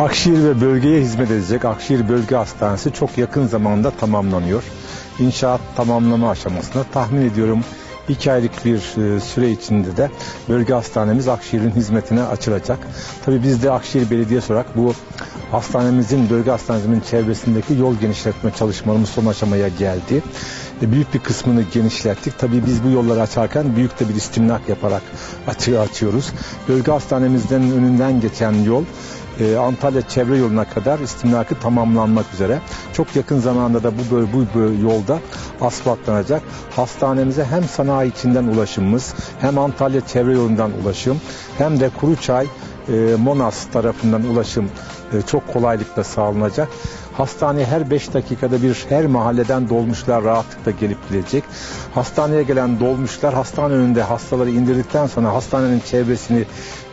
Akşehir ve bölgeye hizmet edecek Akşehir Bölge Hastanesi çok yakın zamanda tamamlanıyor. İnşaat tamamlama aşamasında tahmin ediyorum 2 aylık bir e, süre içinde de bölge hastanemiz Akşehir'in hizmetine açılacak. Tabii biz de Akşehir Belediyesi olarak bu hastanemizin, bölge hastanemizin çevresindeki yol genişletme çalışmalarımız son aşamaya geldi. E, Büyük bir kısmını genişlettik. Tabii biz bu yolları açarken büyük de bir istimlak yaparak açığı açıyoruz. Bölge hastanemizden önünden geçen yol e, Antalya çevre yoluna kadar istimlakı tamamlanmak üzere. Çok yakın zamanda da bu, bu, bu yolda asfaltlanacak. Hastanemize hem sanayi içinden ulaşımımız hem Antalya çevre yolundan ulaşım hem de Kuruçay e, Monas tarafından ulaşım e, çok kolaylıkla sağlanacak. Hastaneye her 5 dakikada bir her mahalleden dolmuşlar rahatlıkla gelip gidecek. Hastaneye gelen dolmuşlar hastane önünde hastaları indirdikten sonra hastanenin çevresini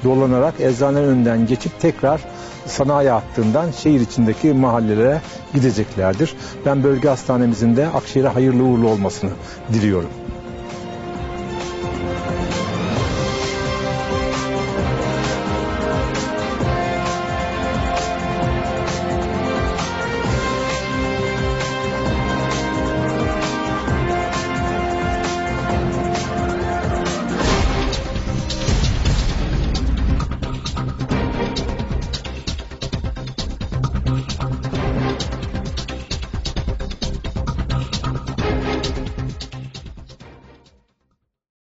dolanarak eczane önünden geçip tekrar sanayi hattından şehir içindeki mahallelere gideceklerdir. Ben bölge hastanemizin de Akşehir'e hayırlı uğurlu olmasını diliyorum.